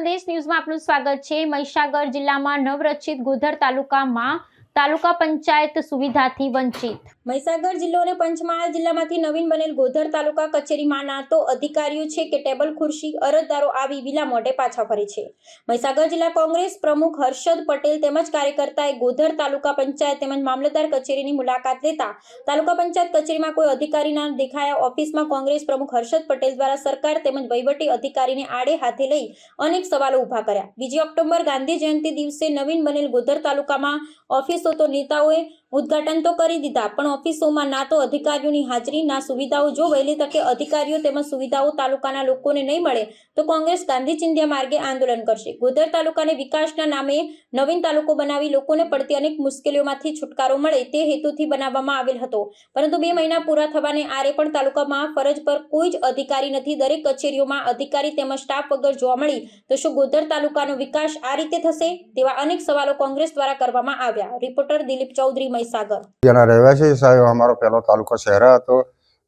સંદેશ ન્યૂઝમાં આપનું સ્વાગત છે. મહીસાગર જિલ્લામાં નવરચિત ગોધર તાલુકામાં તાલુકા પંચાયત સુવિધાથી વંચિત. મહીસાગર જિલ્લો અને પંચમહાલ જિલ્લામાંથી નવીન બનેલ ગોધર તાલુકા કચેરીમાં ના તો અધિકારીઓ છે કે ટેબલ ખુરશી, અરજદારો આવી વિલા મોઢે પાછા ફરે છે. મહીસાગર જિલ્લા કોંગ્રેસ પ્રમુખ હર્ષદ પટેલ તેમજ કાર્યકર્તાએ ગોધર તાલુકા પંચાયત તેમજ મામલતદાર કચેરીની મુલાકાત લેતા તાલુકા પંચાયત કચેરીમાં કોઈ અધિકારી ના દેખાયા ઓફિસમાં કોંગ્રેસ પ્રમુખ હર્ષદ પટેલ દ્વારા સરકાર તેમજ વહીવટી અધિકારીને આડે હાથે લઈ અનેક સવાલો ઊભા કર્યા. બીજી ઓક્ટોબર ગાંધી જયંતિ દિવસે નવીન બનેલ ગોધર તાલુકામાં ઓફિસો તો નેતાઓએ ઉદ્ઘાટન તો કરી દીધા, પણ ઓફિસોમાં ના તો અધિકારીઓની હાજરી, ના સુવિધાઓ જો વહેલી તકે અધિકારીઓ તેમજ સુવિધાઓ તાલુકાના લોકોને નહીં મળે, તો કોંગ્રેસ ગાંધી ચિંધ્યા માર્ગે આંદોલન કરશે. ગોધર તાલુકાને વિકાસના નામે નવીન તાલુકો બનાવી લોકોને પડતી અનેક મુશ્કેલીઓમાંથી છુટકારો મળે તે હેતુથી બનાવવામાં આવેલ હતો. પરંતુ બે મહિના પૂરા થવાને આરે પણ તાલુકામાં ફરજ પર કોઈ જ અધિકારી નથી. દરેક કચેરીઓમાં અધિકારી તેમજ સ્ટાફ વગર જોવા મળી, તો શું ગોધર તાલુકાનો વિકાસ આ રીતે થશે તેવા અનેક સવાલો કોંગ્રેસ દ્વારા કરવામાં આવ્યા. રિપોર્ટર દિલીપ ચૌધરી મહીસાગર. જેના રહેવાસી સાહેબ અમારો પહેલો તાલુકો શહેરા હતો.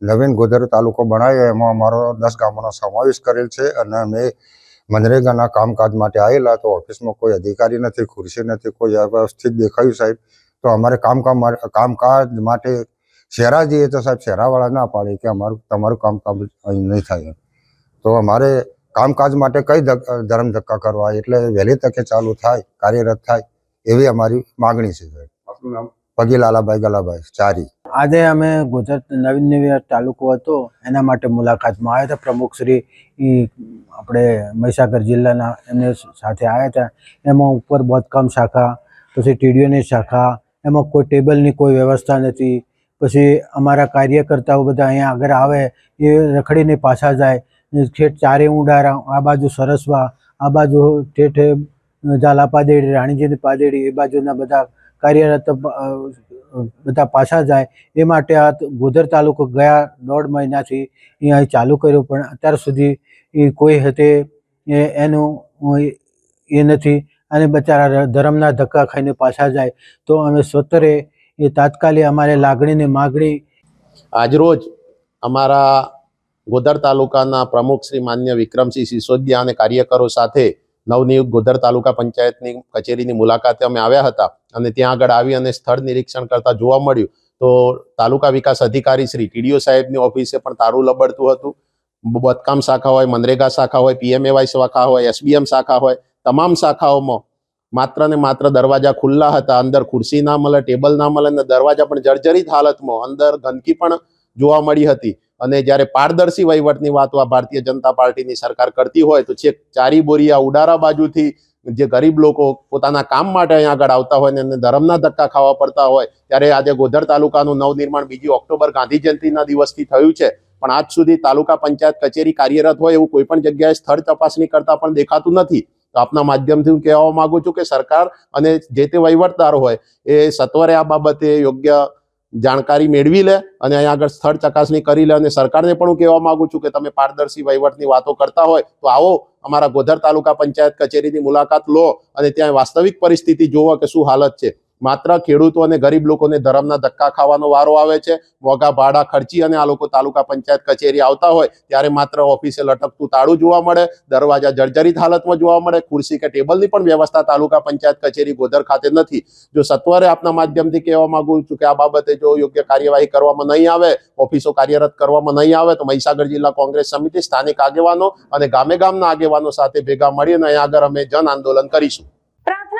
નવીન ગોધર તાલુકો બનાવ્યો. એમાં અમારો દસ ગામોનો સમાવેશ કરેલ છે અને અમે મનરેગાના કામકાજ માટે આવેલા. તો ઓફિસમાં કોઈ અધિકારી નથી ખુરશી નથી કોઈ અવ્યવસ્થિત દેખાયું સાહેબ. તો અમારે કામકામ કામકાજ માટે શહેરા જઈએ તો સાહેબ શહેરાવાળા ના પાડે કે અમારું તમારું કામકાજ અહીં નહીં થાય તો અમારે કામકાજ માટે કઈ ધરમ ધક્કા કરવા? એટલે વહેલી તકે ચાલુ થાય કાર્યરત થાય એવી અમારી માગણી છે સાહેબ. આપનું નામ? પગી લાલાભાઈ ગલાભાઈ, ચારી. આજે અમે ગુજરાત નવીન નવી તાલુકો હતો, એના માટે મુલાકાતમાં આવ્યા હતા. પ્રમુખ શ્રી આપણે મહીસાગર જિલ્લાના એમને સાથે આવ્યા હતા. એમાં ઉપર બોધકામ શાખા, પછી ટીડીઓની શાખા, એમાં કોઈ ટેબલની કોઈ વ્યવસ્થા નથી. પછી અમારા કાર્યકર્તાઓ બધા અહીંયા આગળ આવે, એ રખડીને પાછા જાય ઠેઠ ચારે ઊંડારા આ બાજુ સરસવા, આ બાજુ ઠેઠ ઝાલા પાદેડી રાણીજીની પાદેડી, એ બાજુના બધા કાર્યરત બધા પાછા જાય, એ માટે આ ગોધર તાલુકો ગયા દોઢ મહિનાથી અહીંયા ચાલુ કર્યું, પણ અત્યાર સુધી એ કોઈ હતે એનું, એ નથી. અને બચારા ધર્મના ધક્કા ખાઈને પાછા જાય. તો અમે સ્વતરે એ તાત્કાલિક અમારે લાગણીને માગણી આજરોજ અમારા ગોધર તાલુકાના પ્રમુખ શ્રી માન્ય વિક્રમસિંહ સિસોદિયા અને કાર્યકરો સાથે નવનિયુક્ત ગોધર તાલુકા પંચાયતની કચેરીની મુલાકાતે અમે આવ્યા હતા અને ત્યાં આગળ આવી અને સ્થળ નિરીક્ષણ કરતા જોવા મળ્યું. તો તાલુકા વિકાસ અધિકારી શ્રી ટીડીઓ સાહેબની ઓફિસે પણ તારું લબડતું હતું. બદકામ શાખા હોય, મનરેગા શાખા હોય, પીએમએવાય શાખા હોય, એસબીએમ શાખા હોય, તમામ શાખાઓમાં માત્ર ને માત્ર દરવાજા ખુલ્લા હતા. અંદર ખુરશી ના મળે, ટેબલ ના મળે અને દરવાજા પણ જર્જરિત હાલતમાં. અંદર ગંદકી પણ જોવા મળી હતી. અને જ્યારે પારદર્શી વહીવટની વાતો આ ભારતીય જનતા પાર્ટીની સરકાર કરતી હોય તો છેક ચારી બોરિયા ઉડારા બાજુથી જે ગરીબ લોકો પોતાના કામ માટે અહીંયા આગળ આવતા હોય ને ધરમના ધક્કા ખાવા પડતા હોય, ત્યારે આજે ગોધર તાલુકાનું નવનિર્માણ બીજી ઓક્ટોબર ગાંધી જયંતિના દિવસથી થયું છે. પણ આજ સુધી તાલુકા પંચાયત કચેરી કાર્યરત હોય એવું કોઈ પણ જગ્યાએ સ્થળ તપાસણી કરતા પણ દેખાતું નથી. તો આપના માધ્યમથી હું કહેવા માંગુ છું કે સરકાર અને જે તે વહીવટદાર હોય એ સત્વરે આ બાબતે યોગ્ય જાણકારી મેળવી લે અને અહીંયા આગળ સ્થળ ચકાસણી કરી લે અને સરકારને પણ હું કહેવા માંગુ છું કે તમે પારદર્શી વહીવટની વાતો કરતા હોય તો આવો અમારા ગોધર તાલુકા પંચાયત કચેરીની મુલાકાત લો અને ત્યાં વાસ્તવિક પરિસ્થિતિ જોવો કે શું હાલત છે. માત્ર ખેડૂતો અને ગરીબ લોકોને ધરમના ધક્કા ખાવાનો વારો આવે છે. મોંઘા ભાડા ખર્ચી અને આ લોકો તાલુકા પંચાયત કચેરી આવતા હોય ત્યારે માત્ર ઓફિસે લટકતું તાળું જોવા મળે, દરવાજા જર્જરિત હાલતમાં જોવા મળે, ખુરશી કે ટેબલની પણ વ્યવસ્થા તાલુકા પંચાયત કચેરી ગોધર ખાતે નથી. જો સત્વરે આપના માધ્યમથી કહેવા માંગુ છું કે આ બાબતે જો યોગ્ય કાર્યવાહી કરવામાં નહીં આવે, ઓફિસો કાર્યરત કરવામાં નહીં આવે, તો મહીસાગર જિલ્લા કોંગ્રેસ સમિતિ સ્થાનિક આગેવાનો અને ગામે ગામના આગેવાનો સાથે ભેગા મળીને અહીંયા આગળ અમે જન આંદોલન કરીશું.